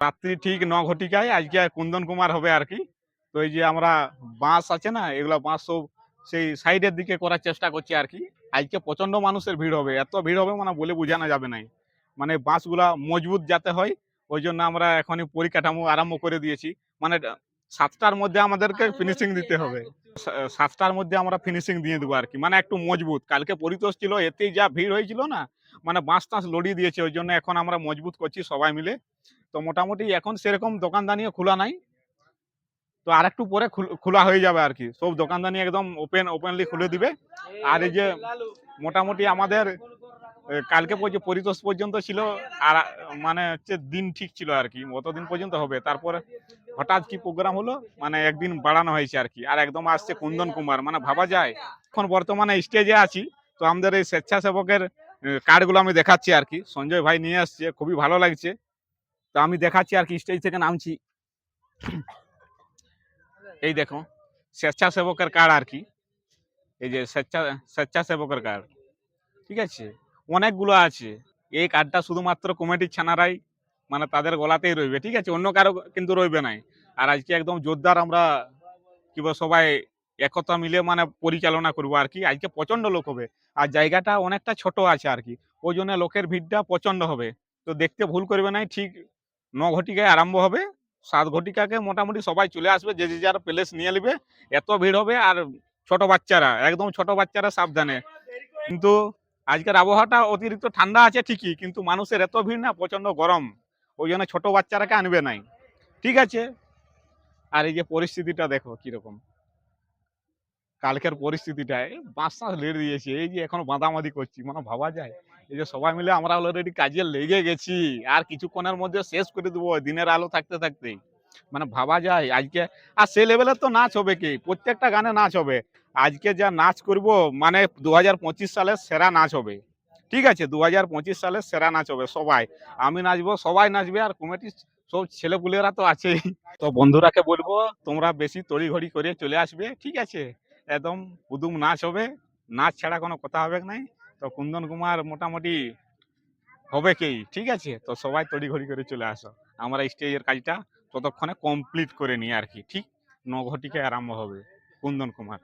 রাত্রি ঠিক ন ঘটিকায় আজকে কুন্দন কুমার হবে আর কি। তো এই যে আমরা বাঁশ আছে না এগুলো বাঁশ সব সেই সাইডের দিকে করার চেষ্টা করছি আর কি। আজকে প্রচণ্ড মানুষের ভিড় হবে এত ভিড় হবে মানে বলে বোঝানো যাবে নাই মানে বাঁশগুলা মজবুত যাতে হয় ওই জন্য আমরা এখনই পরিকাঠামো আরম্ভ করে দিয়েছি। মানে সাতটার মধ্যে আমাদেরকে ফিনিশিং দিতে হবে। সাতটার মধ্যে আমরা ফিনিশিং দিয়ে দেবো আর কি। মানে একটু মজবুত। কালকে পরিতোষ ছিল এতেই যা ভিড় হয়েছিল না মানে বাঁশ টাঁশ লড়িয়ে দিয়েছে ওই জন্য এখন আমরা মজবুত করছি সবাই মিলে। তো মোটামুটি এখন সেরকম দোকানদানিও খোলা নাই। তো আর একটু পরে খোলা হয়ে যাবে আর কি সব দোকানদানি একদম ওপেন ওপেনলি খুলে দিবে। আর এই যে মোটামুটি আমাদের কালকে পর্যন্ত, পরিতোষ পর্যন্ত ছিল, আর মানে হচ্ছে দিন ঠিক ছিল আর কি অতদিন পর্যন্ত হবে। তারপরে হঠাৎ কি প্রোগ্রাম হলো? মানে একদিন বাড়ানো হয়েছে আর কি আর একদম আসছে কুন্দন কুমার। মানে ভাবা যায়, এখন বর্তমানে স্টেজে আছি। তো আমাদের এই স্বেচ্ছাসেবকের কার্ডগুলো আমি দেখাচ্ছি আর কি সঞ্জয় ভাই নিয়ে আসছে। খুবই ভালো লাগছে। তো আমি দেখাচ্ছি আর কি স্টেজ থেকে নামছি। এই দেখো, স্বেচ্ছাসেবকের কার্ড আর কি। এই যে স্বেচ্ছা, স্বেচ্ছাসেবকের কার্ড। ঠিক আছে? অনেকগুলো আছে। এই কার্ডটা শুধুমাত্র কমিটির ছানারাই মানে তাদের গলাতেই রইবে। ঠিক আছে? অন্য কারও কিন্তু রইবে নাই। আর আজকে একদম জোরদার আমরা কি সবাই একতা মিলে মানে পরিচালনা করব আর কি। আজকে প্রচণ্ড লোক হবে। আর জায়গাটা অনেকটা ছোট আছে আর কি। ওই জন্য লোকের ভিড়টা প্রচণ্ড হবে। তো দেখতে ভুল করবে নাই, ঠিক ন ঘটিকায় আরম্ভ হবে, সাত ঘটিকাকে মোটামুটি সবাই চলে আসবে, যে যে যার প্লেস নিয়ে নেবে, এত ভিড় হবে আর ছোট বাচ্চারা, একদম ছোট বাচ্চারা সাবধানে। কিন্তু আজকের আবহাওয়াটা অতিরিক্ত ঠান্ডা আছে ঠিকই, কিন্তু মানুষের এত ভিড় না প্রচণ্ড গরম। ওই জন্য ছোট বাচ্চারাকে আনবে নাই। ঠিক আছে? আর এই যে পরিস্থিতিটা দেখো কীরকম। কালকের পরিস্থিতিটা এই বাঁশ লেড়ে দিয়েছে, এই যে এখন বাঁধামাদি করছি মানে ভাবা যায়। এই যে সবাই মিলে আমরা অলরেডি কাজে লেগে গেছি। আর কিছুক্ষণের মধ্যে শেষ করে দেবো, দিনের আলো থাকতে থাকতে মানে ভাবা যায়, আজকে আর সে লেভেলের তো নাচ হবে কি? প্রত্যেকটা গানে নাচ হবে। আজকে যা নাচ করব মানে দু হাজার সালের সেরা নাচ হবে। ঠিক আছে দু হাজার সালের সেরা নাচ হবে সবাই। আমি নাচবো, সবাই নাচবে, আর কমিটির সব ছেলেপুলেরা তো আছেই। তো বন্ধুরাকে বলব, তোমরা বেশি তড়িঘড়ি করে চলে আসবে, ঠিক আছে? একদম উদুম নাচ হবে। নাচ ছাড়া কোনো কথা হবে নাই। তো কুন্দন কুমার মোটামুটি হবে কি ঠিক আছে? তো সবাই তড়িঘড়ি করে চলে আসো। আমরা স্টেজের কাজটা ততক্ষণে কমপ্লিট করে নিই আর কি, ঠিক? নঘটিকে ঘটিকে আরম্ভ হবে কুন্দন কুমার।